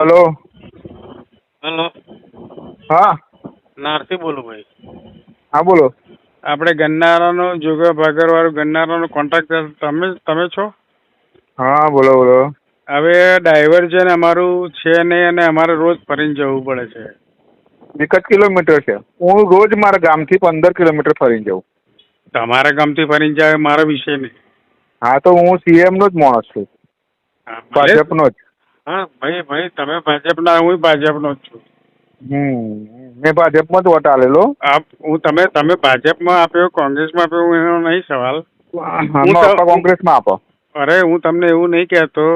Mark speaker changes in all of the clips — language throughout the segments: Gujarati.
Speaker 1: હલો.
Speaker 2: હેલો.
Speaker 1: હા.
Speaker 2: નારથી બોલું ભાઈ.
Speaker 1: હા બોલો.
Speaker 2: આપણે ગન્નારાનો જોગા વાળું ગન્નારાનો કોન્ટ્રાક્ટર તમે તમે છો?
Speaker 1: હા બોલો બોલો.
Speaker 2: હવે ડાયવર્જન અમારું છે નહીં અને અમારે રોજ ફરીને જવું પડે છે.
Speaker 1: એક જ કિલોમીટર છે. હું રોજ મારા ગામથી પંદર કિલોમીટર ફરીને જાઉં.
Speaker 2: તમારા ગામથી ફરીને જાય મારો વિષય નહીં
Speaker 1: હા તો હું સીએમ નો જ માણસ છું. ભાજપનો જ.
Speaker 2: હા ભાઈ ભાઈ તમે ભાજપના હું ભાજપનો જ છું.
Speaker 1: હમ મેં ભાજપમાં જ વોટ આલેલો.
Speaker 2: આપ હું તમે તમે ભાજપમાં આપ્યો કોંગ્રેસમાં આપ્યો હું એનો નહીં સવાલ.
Speaker 1: કોંગ્રેસમાં આપો.
Speaker 2: અરે હું તમને એવું નહીં કહેતો.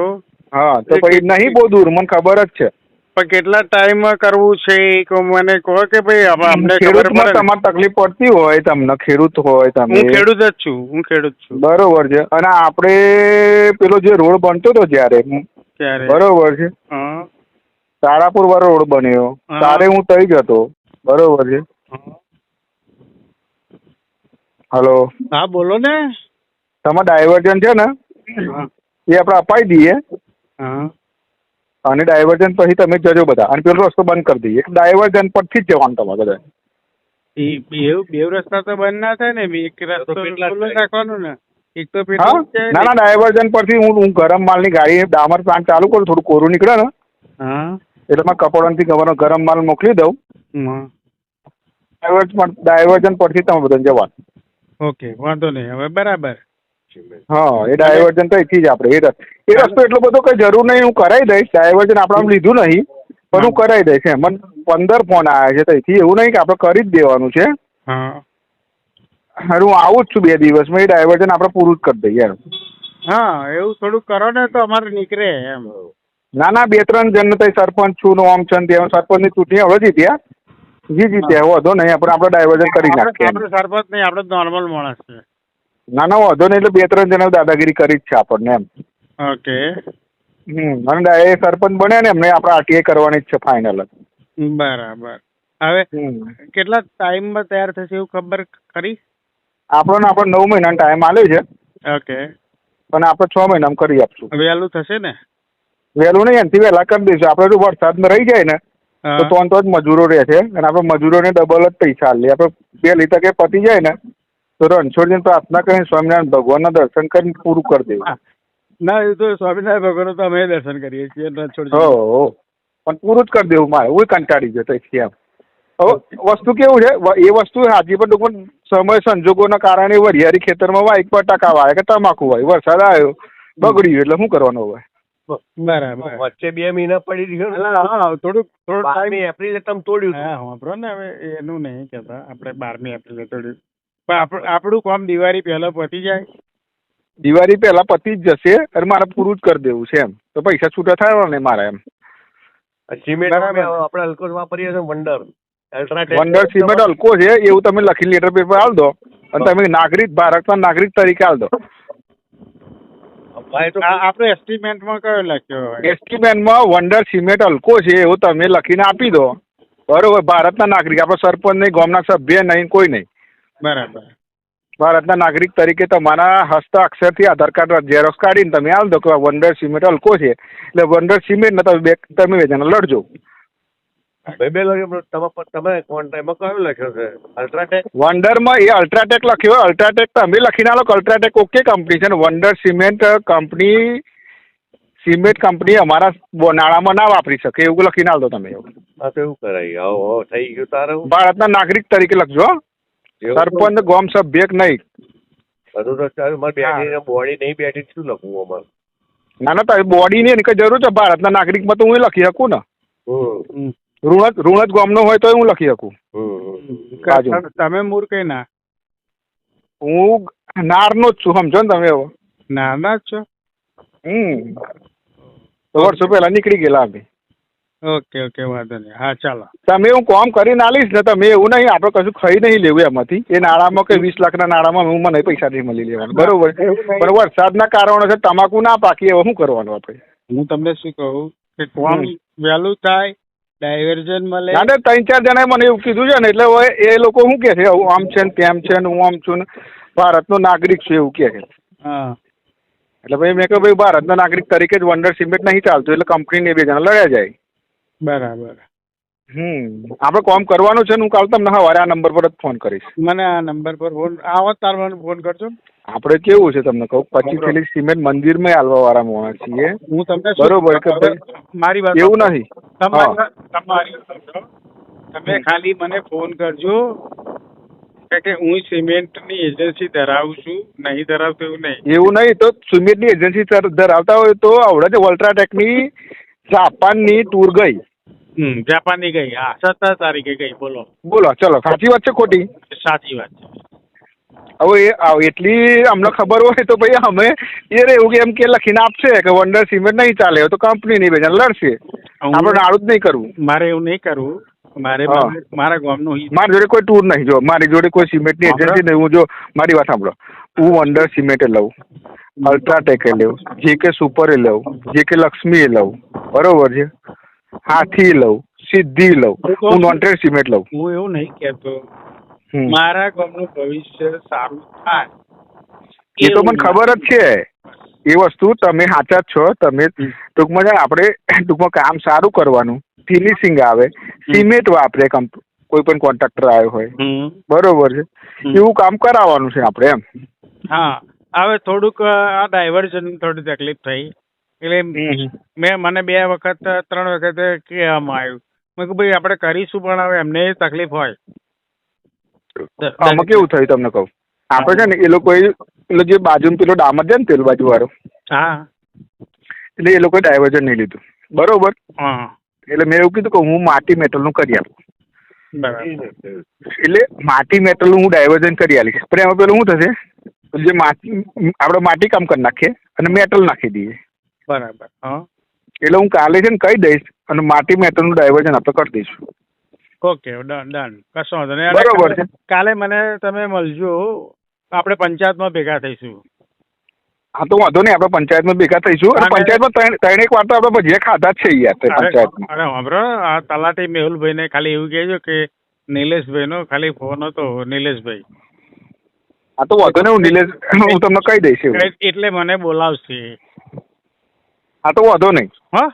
Speaker 1: હા તો પછી નહીં બહુ દૂર મને ખબર જ છે.
Speaker 2: પણ કેટલા ટાઈમ કરવું છે એ મને કહો કે ભાઈ અમને ખબર પડે
Speaker 1: તમારે તકલીફ પડતી હોય તમને ખેડૂત હોય તમે.
Speaker 2: હું ખેડૂત જ છું હું ખેડૂત છું.
Speaker 1: બરોબર છે. અને આપણે પેલો જે રોડ બનતો હતો જ્યારે બરોબર છે.
Speaker 2: હા.
Speaker 1: તારાપુર વાળો રોડ બન્યો. તારે હું તઈ જ હતો. બરોબર છે.
Speaker 2: હા.
Speaker 1: હલો.
Speaker 2: હા બોલો ને.
Speaker 1: તમારે ડાયવર્જન છે ને? એ આપણે અપાઈ દઈએ. અને ડાયવર્જન પછી તમે જજો બધા. અને પેલો રસ્તો બંધ કરી દઈએ. ડાયવર્જન પરથી જ જવાનું તમારે બધા
Speaker 2: બેવ રસ્તા તો બંધ ના થાય ને. એક રસ્તો રાખવાનો ને. એક તો છે
Speaker 1: ના ના ડાયવર્ઝન પરથી હું હું ગરમ માલની ગાડી ડામર પ્લાન્ટ ચાલુ કરું થોડું કોરું નીકળે ને.
Speaker 2: હા.
Speaker 1: એટલે મેં કપડાથી ગવાનો ગરમ માલ મોકલી દઉં.
Speaker 2: હા.
Speaker 1: ડાયવર્જન ડાયવર્જન પરથી તમે બધા જવાનું.
Speaker 2: ઓકે વાંધો નહીં. હવે બરાબર.
Speaker 1: હા એ ડાયવર્જન તો એથી જ આપણે. એ એ રસ્તો એટલો બધો કઈ જરૂર નહીં હું કરાવી દઈશ. ડાયવર્જન આપણે લીધું નહીં પણ હું કરાવી દઈશ એમ. મને પંદર ફોન આવ્યા છે તો એથી એવું નહીં કે આપણે કરી જ દેવાનું છે.
Speaker 2: હા.
Speaker 1: હારું હું આવું જ છું બે દિવસમાં એ ડાયવર્જન આપણે પૂરું જ કરી દઈએ એમ.
Speaker 2: હા એવું થોડુંક કરો ને તો અમારે નીકળે એમ.
Speaker 1: ના ના બે ત્રણ જણ તો સરપંચ છું ને ઓમ છે ત્યાં સરપંચની ચૂંટણી હવે જીત્યા જી જીત્યા વધો નહીં આપણે આપણે ડાયવર્જન કરી નાખીએ
Speaker 2: આપણે સરપંચ નહીં આપણે નોર્મલ માણસ છે.
Speaker 1: ના ના વધો નહીં એટલે બે ત્રણ જણા દાદાગીરી કરી જ છે આપણને એમ.
Speaker 2: ઓકે.
Speaker 1: હમ અને એ સરપંચ બને ને એમને આપણે આરટીઆઈ કરવાની જ છે ફાઇનલ
Speaker 2: બરાબર. હવે કેટલા ટાઈમમાં તૈયાર થશે એવું ખબર ખરી?
Speaker 1: આપણને આપણે નવ મહિનાનો ટાઈમ આલે છે.
Speaker 2: ઓકે
Speaker 1: પણ આપણે છ મહિનામાં કરી આપશું.
Speaker 2: વહેલું થશે ને?
Speaker 1: વહેલું નહીં એનાથી વહેલા કરી દઈશું. આપણે જો વરસાદમાં રહી જાય ને તો તો તો જ મજૂરો રહે છે. અને આપણે મજૂરોને ડબલ જ પૈસા આલીએ આપણે બે લીટર કે પતી જાય ને તો રણછોડજીને પ્રાર્થના કરીને સ્વામિનારાયણ ભગવાનના દર્શન કરીને પૂરું કરી દેવું.
Speaker 2: ના એ તો સ્વામિનારાયણ ભગવાન તો અમે દર્શન કરીએ છીએ રણછોડજી.
Speaker 1: હો પણ પૂરું જ કરી દેવું મારે. હું કંટાળી જતો એમ. હવે વસ્તુ કેવું છે? એ વસ્તુ હાજી પર ટૂંકમાં સમય સંજોગોના કારણે વરિયાળી ખેતરમાં વાય પર ટકા વાય કે તમાકુ વાય વરસાદ આવ્યો બગડ્યું એટલે શું કરવાનું હવે?
Speaker 2: બરાબર.
Speaker 3: વચ્ચે બે મહિના પડી
Speaker 2: હા, થોડુંક થોડુંક
Speaker 3: બારમી એપ્રિલે તમે તોડ્યું
Speaker 2: હા વાપરો ને હવે એનું નહીં કહેતા. આપણે બારમી એપ્રિલે થોડું પણ આપણું કામ દિવાળી પહેલા પતી જાય.
Speaker 1: દિવાળી પહેલા પતી જ જશે અને મારે પૂરું જ કરી દેવું છે એમ. તો પૈસા છૂટા થાય ને મારે એમ.
Speaker 3: સિમેન્ટ આપણે હલકો વાપરીએ છીએ વંડર. અલ્ટ્રાટેક
Speaker 1: વંડર સિમેન્ટ હલકો છે? એવું તમે લખી લેટર પેપર આલ દો. અને તમે નાગરિક ભારતના નાગરિક તરીકે આલ દો.
Speaker 3: ભાઈ તો
Speaker 2: આ આપણે એસ્ટિમેન્ટમાં કયો લખ્યો
Speaker 1: એસ્ટિમેન્ટમાં વંડર સિમેન્ટ હલકો છે? એવું તમે લખીને આપી દો. બરોબર ભારતના નાગરિક. આપણે સરપંચ નહીં ગામના સભ્ય નહીં કોઈ નહીં.
Speaker 2: બરાબર.
Speaker 1: ભારતના નાગરિક તરીકે તમારા હસ્તાક્ષરથી આધાર કાર્ડ ઝેરોક્સ કાઢીને તમે આલ દો કે વંડર સિમેન્ટ હલકો છે? એટલે વંડર સિમેન્ટ ને તમે બે તમે વેચાણ લડજો.
Speaker 3: બે બે લખ્યો તમે તમે કોન્ટ્રાક્ટમાં કયો લખ્યો છે? અલ્ટ્રાટેક
Speaker 1: વંડરમાં એ અલ્ટ્રાટેક લખ્યો અલ્ટ્રાટેક તમે લખીને આલો અલ્ટ્રાટેક ઓકે કંપની છે ને Wonder cement company cement company અમારા નાણામાં ના વાપરી શકે. એવું લખીને આલ દો તમે એવું.
Speaker 3: હા તો એવું કરાય. આવો થઈ ગયું તારે?
Speaker 1: ભારતના નાગરિક તરીકે લખજો સરપંચ ગોમ સભ્ય નહીં.
Speaker 3: બધું તો ચાલે. મારે બેઠી બોડી નહીં બેઠી શું લખવું અમારે
Speaker 1: ના ના તારી બોડીની એની કઈ જરૂર છે? ભારતના નાગરિકમાં તો હું લખી શકું ને.
Speaker 3: હમ.
Speaker 1: ઋણ જ ઋણ જ ગામનો હોય તો હું લખી શકું.
Speaker 2: તમે મૂળ કઈ ના?
Speaker 1: હું નારનો જ છું સમજો ને તમે હવે.
Speaker 2: નાના જ છો?
Speaker 1: હમ. વર્ષો પહેલા નીકળી ગયેલા અમે.
Speaker 2: ઓકે ઓકે વાંધો નહીં. હા ચાલો.
Speaker 1: તમે હું કોમ કરીને આલીશ ને તમે એવું નહીં આપણે કશું ખાઈ નહીં લેવું એમાંથી. એ નાણામાં કે વીસ લાખના નાણામાં હું મને પૈસા નહીં મળી લેવાનું. બરોબર. પણ વરસાદના કારણો છે તમાકુ ના પાકી હવે શું કરવાનું આપણે?
Speaker 2: હું તમને શું કહું? કે કોમ વહેલું થાય ડાયવર્ઝન મળે?
Speaker 1: ના ત્રણ ચાર જણાએ મને એવું કીધું છે ને એટલે હવે એ લોકો શું કે છે હું આમ છે ને તેમ છે ને હું આમ છું ને. ભારતનો નાગરિક છું એવું કહે છે.
Speaker 2: હા.
Speaker 1: એટલે ભાઈ મેં કહ્યું ભાઈ ભારતના નાગરિક તરીકે જ વંડર સિમેન્ટ નહીં ચાલતું એટલે કંપનીને બે જણા લડ્યા જાય.
Speaker 2: બરાબર.
Speaker 1: હમ. આપણે કોમ કરવાનું છે ને હું કાલ તમને સવારે આ નંબર પર જ ફોન કરીશ.
Speaker 2: મને આ નંબર પર ફોન આવો તાર મને ફોન કરજો.
Speaker 1: આપણે કેવું છે તમને કહું? પછી પેલી સિમેન્ટ મંદિરમાં હાલવા વાળા માણસ છીએ.
Speaker 2: હું તમને
Speaker 1: બરોબર કે
Speaker 2: મારી વાત
Speaker 1: એવું નહીં.
Speaker 2: તમારી તમે ખાલી મને ફોન કરજો. કે હું સિમેન્ટની એજન્સી ધરાવું છું નહીં ધરાવતો એવું નહીં.
Speaker 1: એવું નહીં તો સિમેન્ટની એજન્સી ધરાવતા હોય તો આવડે છે અલ્ટ્રાટેકની જાપાનની ટૂર ગઈ.
Speaker 2: હમ જાપાનની ગઈ. હા સત્તર તારીખે ગઈ બોલો.
Speaker 1: બોલો ચલો સાચી વાત છે ખોટી?
Speaker 2: સાચી વાત છે.
Speaker 1: હવે એ એટલી અમને ખબર હોય તો ભાઈ અમે એ રે એવું કે એમ કે લખીને આપશે કે વંડર સિમેન્ટ નહીં ચાલે તો કંપની નહીં બેન લડશે. આપણે આડું જ નહીં કરવું.
Speaker 2: મારે એવું નહીં કરવું. મારે. મારા ગામનું
Speaker 1: મારી જોડે કોઈ ટૂર નહીં જો મારી જોડે કોઈ સિમેન્ટની એજન્સી નહીં હું જો મારી વાત સાંભળો. હું વંડર સિમેન્ટ લઉં. અલ્ટ્રાટેક એ લઉં. જે કે સુપર એ લઉં. જે કે લક્ષ્મી એ લઉં. બરોબર છે? હાથી લઉં સિદ્ધિ લઉં હું નોન્ટેડ સિમેન્ટ લઉં.
Speaker 2: હું એવું નહીં કહેતો. મારા ગામનું ભવિષ્ય સારું થાય.
Speaker 1: એ તો મને ખબર જ છે. એ વસ્તુ તમે સાચા જ છો. તમે ટૂંકમાં આપણે ટૂંકમાં કામ સારું કરવાનું. ફિનિશિંગ આવે. સિમેન્ટ વાપરે કોઈ પણ કોન્ટ્રાક્ટર આવ્યો હોય. બરોબર છે. એવું કામ કરાવવાનું છે આપણે એમ.
Speaker 2: હા. હવે થોડુંક આ ડાયવર્ઝન થોડી તકલીફ થઈ. એટલે મેં મને બે વખત ત્રણ વખત કહેવામાં આવ્યું. મેં કહ્યું ભાઈ આપણે કરીશું પણ હવે એમને તકલીફ હોય.
Speaker 1: આમાં કેવું થયું તમને કહું? આપણે છે ને એ લોકો એટલે જે બાજુ પેલો ડામર છે ને તેલ બાજુ વાળો
Speaker 2: હા.
Speaker 1: એટલે એ લોકોએ ડાયવર્ઝન નહીં લીધું. બરોબર? એટલે મેં એવું કીધું કે હું માટી મેટલનું કરી આપું.
Speaker 2: બરાબર.
Speaker 1: એટલે માટી મેટલનું હું ડાયવર્ઝન કરી આલીશ પણ એમાં પેલું શું થશે? જે માટી આપણે માટી કામ કરી નાખીએ અને મેટલ નાખી દઈએ.
Speaker 2: બરાબર હા.
Speaker 1: એટલે હું કાલે છે ને કહી દઈશ અને માટી મેટલનું ડાયવર્ઝન આપણે કરી દઈશું.
Speaker 2: Okay done done. કશો વાંધો નહીં.
Speaker 1: બરોબર છે.
Speaker 2: કાલે મને તમે મળજો. આપણે પંચાયતમાં ભેગા થઈશું.
Speaker 1: હા તો વાંધો નહીં. આપણે પંચાયતમાં ભેગા થઈશું. અને પંચાયતમાં ત્રણ એક વાર તો આપણે ભજીયા ખાધા જ છે યાર પંચાયતમાં.
Speaker 2: અરે સાંભળો આ તલાટી મેહુલભાઈને ખાલી એવું કહેજો કે નિલેશભાઈનો ખાલી ફોન હતો નિલેશભાઈ.
Speaker 1: હા તો વાંધો નહીં. હું નિલેશ હું તમને કહી દઈશ
Speaker 2: એટલે મને બોલાવશે.
Speaker 1: હા તો વાંધો નહીં.
Speaker 2: હા?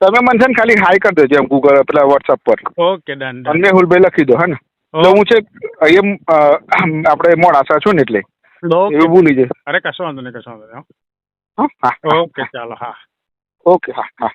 Speaker 1: તમે મને છે ને ખાલી હાઈ કરી દેજો એમ ગૂગલ પેલા વોટ્સઅપ પર.
Speaker 2: Okay done done.
Speaker 1: અને મેહુલભાઈ લખી દો હા ને? તો હું છે અહીંયા આપણે મોડાસા છું ને એટલે. એવું ભૂલી જાય
Speaker 2: અરે કશો વાંધો નહીં કશો વાંધો નહીં
Speaker 1: હા હા.
Speaker 2: ઓકે ચાલો હા.
Speaker 1: ઓકે હા હા.